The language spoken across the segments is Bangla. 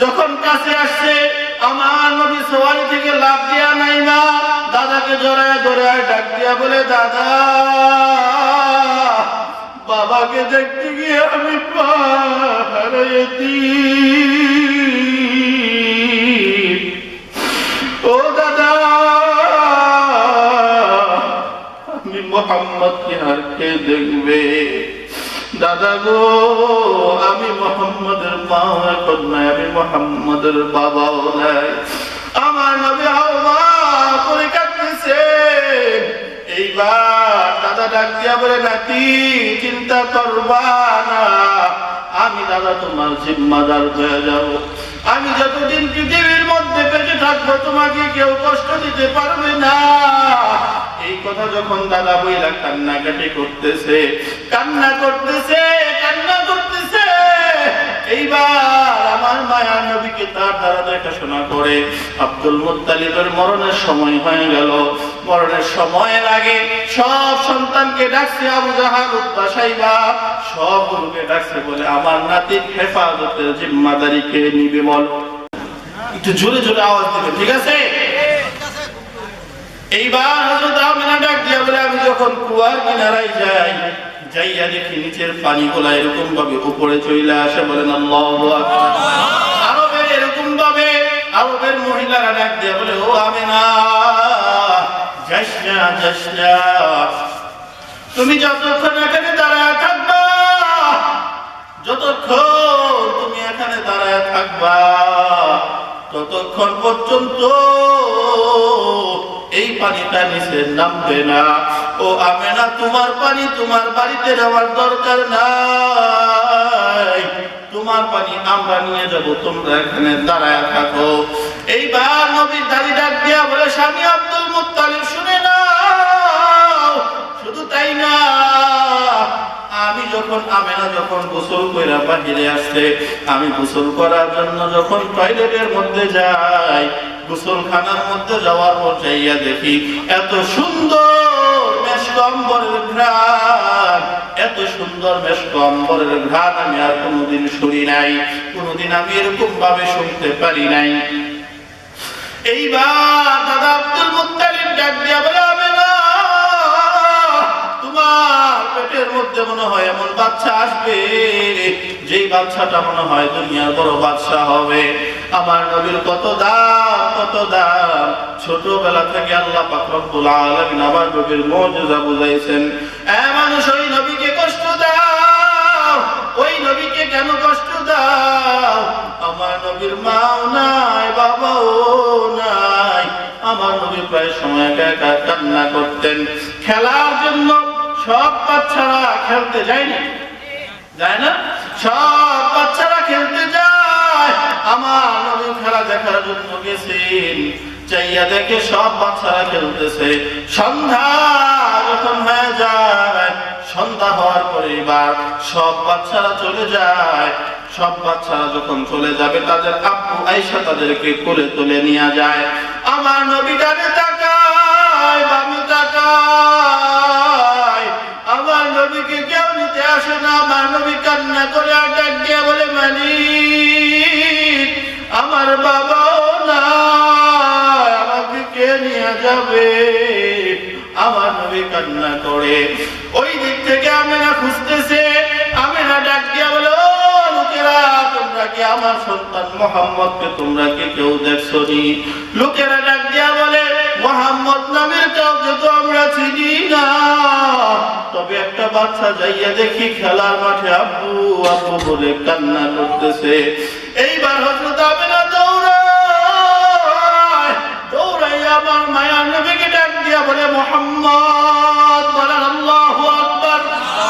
যখন কাছে আসছে, আমার নবী সওয়ারি থেকে লাভ দিয়া নাই মা, দাদাকে জড়ায় ধরায় ডাক দিয়া বলে, দাদা, বাবাকে দেখতে গিয়ে আমি পাহাড়েছি ও দাদা, আমি মোহাম্মদকে আর কে দেখবে? দাদা গো, আমি মোহাম্মদের মা এখন নাই আমি মোহাম্মদের বাবাও নাই আমার নবী হাওয়া করে কাটতেছে এইবার দাদা ডাক দিয়া বলে, নাতি, চিন্তা করবা না। আমি দাদা তোমার জিম্মাদার হয়ে যাব। আমি যতদিন পৃথিবীর থাকব, তোমাকে কেউ কষ্ট দিতে পারবে না। এই কথা যখন দাদা বইলা কান্নাকাটি করতেছে, কান্না করতেছে কান্না করতেছে। দ্বারা আব্দুল মরণের সময় হয়ে গেল। মরণের সব সন্তানকে ডাকছে সব ডাকছে বলে, আমার নাতির জিম্মাদারি কে নিবে বলো? একটু জোরে জোরে আওয়াজ দেবে ঠিক আছে? এইবার হযরত আমিনা ডাক দিয়া বলে, আমি যখন কুয়ার কিনারায় যাই, যাইয়া দেখি নিচের পানিগুলা এরকম ভাবে উপরে চলে আসে, বলেন, আল্লাহু আরবের এরকম ভাবে আরবের মহিলারা ডাক দিয়া বলে, ও আমিনা যাস না যাস তুমি যতক্ষণ এখানে দাঁড়ায় থাকবা, যতক্ষণ তুমি এখানে দাঁড়ায় থাকবা ততক্ষণ পর্যন্ত এই পানিটা নিচে নামবে না। ও আমে না তোমার পানি তোমার বাড়িতে যাওয়ার দরকার নাই। তোমার পানি আমরা নিয়ে যাব, তোমরা এখানে দাঁড়ায় থাকো। এইবার নবীর দাড়ি ডাক দিয়া বলে, স্বামী আব্দুল মুত্তালিব, শুনে নাও। শুধু তাই না যখন আমেনা যখন গোসল কইরা বাহিরে আসছে আমি গোসল করার জন্য যখন টয়লেটের মধ্যে যাই, গোসলখানার মধ্যে যাওয়ার পর যাইয়া দেখি, এত সুন্দর মেশকম্বরের ঘ্রাণ, এত সুন্দর মেশকম্বরের ঘ্রাণ আমি আর কোনোদিন শুনি নাই, কোনোদিন আমি এরকম ভাবে শুনতে পারি নাই। এইবার দাদা আব্দুল মুত্তালিব ডাক দিয়া বলে পেটের মধ্যে মনে হয় এমন বাচ্চা আসবে। যেই বাচ্চাটা মনে হয় দুনিয়ার বড় বাচ্চা হবে। আমার নবীর কত দাম কত দাম। ছোটবেলা থেকে আল্লাহ পাক রব্বুল আলামিন আমার নবীর মুজিজা বুঝাইছেন। এ মানুষ, ওই নবীকে কষ্ট দাও। ওই নবীকে কেন কষ্ট দাও? আমার নবীর মাও নাই, বাবাও নাই। আমার নবী প্রায় সময় একা কান্না করতেন। খেলার জন্য সব বাচ্চারা খেলতে যায় না যায় না? সব বাচ্চারা খেলতে যায়। আমার নবী খেলা দেখার জন্য গেছেন। চাইয়া দেখে সব বাচ্চারা খেলতেছে। সন্ধ্যা যখন হয়ে যায়, সন্ধ্যা হওয়ার পরে এবার সব বাচ্চারা চলে যায়। সব বাচ্চারা যখন চলে যাবে, তাদের আব্বু আইসা তাদেরকে কোলে তুলে নিয়ে যায়। আমার নবী ডানে তাকায়, বামে তাকায় আমার নবীকে কেউ নিতে আসে না আমার নবী কান্না করে আটাক দিয়ে বলে, মালিক, আমার বাবাও না, আমাকে কে নিয়ে যাবে? আমার নবী কান্না করে। ওই দিক থেকে আমেনা খুঁজতেছে। আমেনা ডাক দিয়া বলে লোকেরা, তোমরা কি আমার সন্তান মোহাম্মদকে, তোমরা কি কেউ দেখছ নি? লোকেরা ডাক তবে একটা বাচ্চা যাইয়া দেখি খেলার মাঠে আব্বু আব্বু বলে কান্না করতেছে। এইবার হজরত আমেনা দৌড়ায় দৌড়াই আমার মায়া নবীকে ডাক দিয়া বলে, মোহাম্মদ বলেন আল্লাহু আকবার।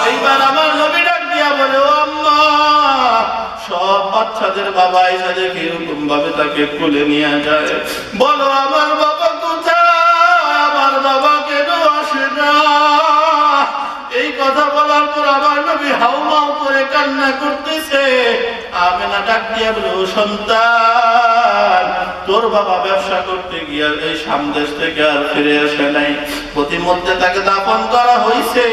এইবার আমার নবী ডাক দিয়া বলে, ও আম্মা, সব বাচ্চাদের বাবা এসে দেখে এরকম ভাবে তাকে কোলে নিয়ে যায়, বলো কথা বলার পর আমার নবী হাউমাউ করে কান্না করতেছে। আমেনা ডাক দিয়া বলে, ও সন্তান, তোর বাবা ব্যবসা করতে গিয়ে এই সামদেশ থেকে আর ফিরে আসে নাই। প্রতিমধ্যে তাকে দাপন করা হয়েছে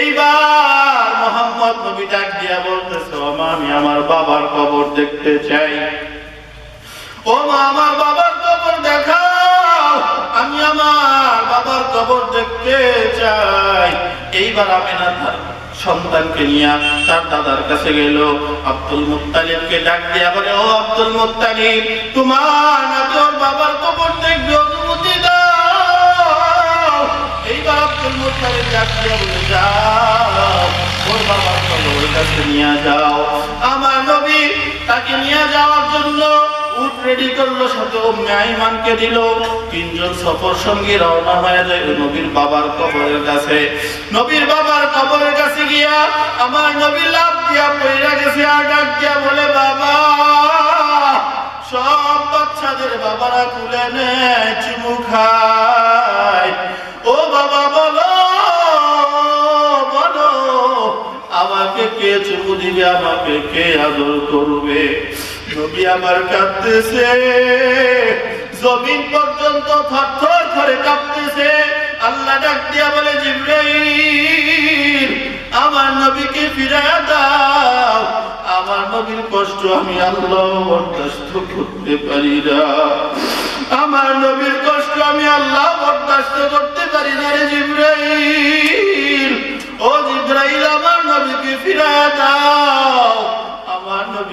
এইবার মোহাম্মদ নবী ডাক দিয়া বলতেছে, ও মা, আমি আমার বাবার কবর দেখতে চাই। ও মা, আমার দেখাও আমি আমার বাবার কবর দেখতে চাই। এইবার আমি না তার সন্তানকে নিয়ে তার দাদার কাছে গেল। আব্দুল মুত্তালিবকে ডাক দিয়া বলে, ও আব্দুল মুত্তালিব, তোমার নাকি ওর বাবার কবর দেখবে, অনুমতি দাও। এইবার আব্দুল মুত্তালিব ডাক দিয়া বলে, যাও, ওর বাবার কবরের কাছে নিয়ে যাও। আমার নবী তাকে নিয়ে যাওয়ার জন্য উট রেডি করল, সাথে উম্মে আইমানকে দিল। তিনজন সফর সঙ্গী রওনা হয়ে যায় নবীর বাবার কবরের কাছে। নবীর বাবার কবরের কাছে গিয়া আমার নবী লাভ দিয়া পইরা গেছে আর ডাক দিয়া বলে, বাবা, সব বাচ্চাদের বাবারা তুলে নেয় চুমু খায়। ও বাবা, বলো বলো, আমাকে কে চুমু দিবে, আমাকে কে আদর করবে? নবী আমার কাঁদতেছে। জমিন পর্যন্ত থরথর করে কাঁপতেছে আল্লাহ ডাক দিয়া বলে, জিব্রাইল, আমার নবীকে ফিরায়া দাও। আমার নবীর কষ্ট আমি আল্লাহ বরদাস্ত করতে পারি না। আমার নবীর কষ্ট আমি আল্লাহ বরদাস্ত করতে পারি না রে জিব্রাইল। ও জিব্রাইল, আমার নবীকে ফিরায়া দাও।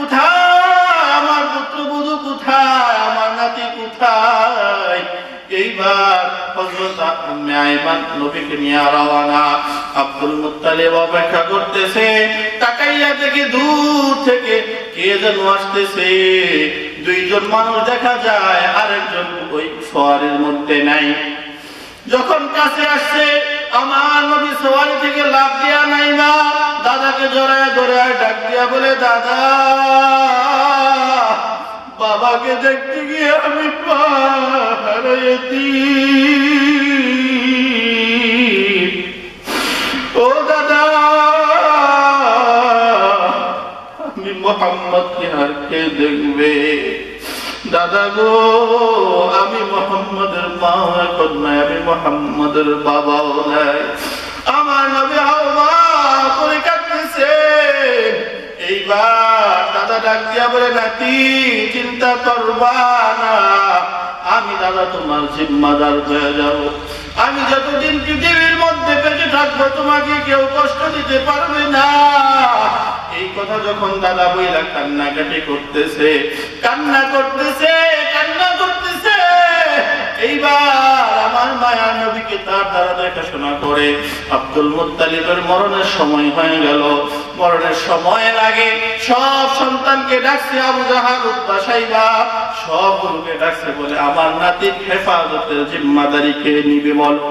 কোথায়? আমার পুত্রবধূ কোথায়? আমার নাতি কোথায়? এইবার নিয়ে অপেক্ষা করতেছে। থেকে আসতেছে। দুইজন মানুষ দেখা যায়, আরেকজন ওই শহরের মধ্যে নাই। যখন কাছে আসছে আমার নবী সোয়ারি থেকে লাভ দিয়া নাই মা। দাদাকে জড়ায় ধরায় ডাক দিয়া বলে, দাদা, বাবাকে দেখতে গিয়ে আমি পাহাড়ি ও দাদা, আমি মোহাম্মদ কে আর কে দেখবে? দাদা গো, আমি মোহাম্মদের আমি মোহাম্মদের আমার নবী কাটতেছে এইবার দাদা ডাক দিয়া বলে, নাতি, চিন্তা করবা না। আমি দাদা তোমার জিম্মাদার হয়ে আমি যতদিন পৃথিবীর মধ্যে বেঁচে থাকব, তোমাকে কেউ কষ্ট দিতে পারবে না। এই কথা যখন দাদা বইলা কান্নাকাটি করতেছে, কান্না করতেছে, কান্না এইবার আমার মায়া নবীকে তার দ্বারা দেখাশোনা করে আব্দুল মুতালিবের মরণের সময় হয়ে গেল। মরণের সময়ের আগে সব সন্তানকে ডাকছে আবু জাহাল উদ্দাসাইবা সব গুরুকে ডাকছে বলে, আমার নাতির হেফাজতের জিম্মাদারিকে নিবে বলো?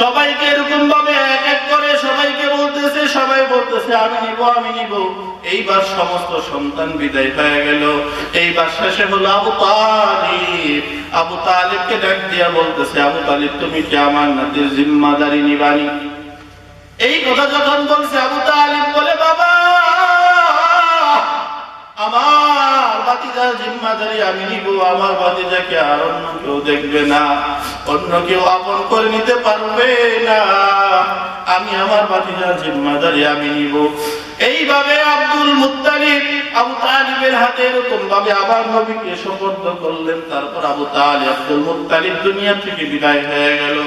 সবাইকে এরকম ভাবে এক এক করে সবাইকে বলতেছে, সবাই বলতেছে, আমি নিব আমি নিব। এইবার সমস্ত সন্তান বিদায় পেয়ে গেল। এইবার শেষে হলো আবু তালিব। আবু তালিবকে ডাক দিয়া বলতেছে, আবু তালিব, তুমি কি আমার নাতির জিম্মাদারি নিবানি? এই কথা যখন বলছে, আবু তালিব বলে, বাবা আমার বাতিজার জিম্মাদারি আমি নিব, আমার বাতিজাকে আর অন্য কেউ দেখবে না। অন্য কেউ আপন করে নিতে পারবে না। আমি আমার বাতিজার জিম্মাদারি আমি নিব। এইভাবে আব্দুল মুত্তালিব আবু তালিবের হাতে এরকম ভাবে আবার নবীকে সুপর্দ করলেন, তারপর আবু তালিব, আব্দুল মুত্তালিব দুনিয়া থেকে বিদায় হয়ে গেল।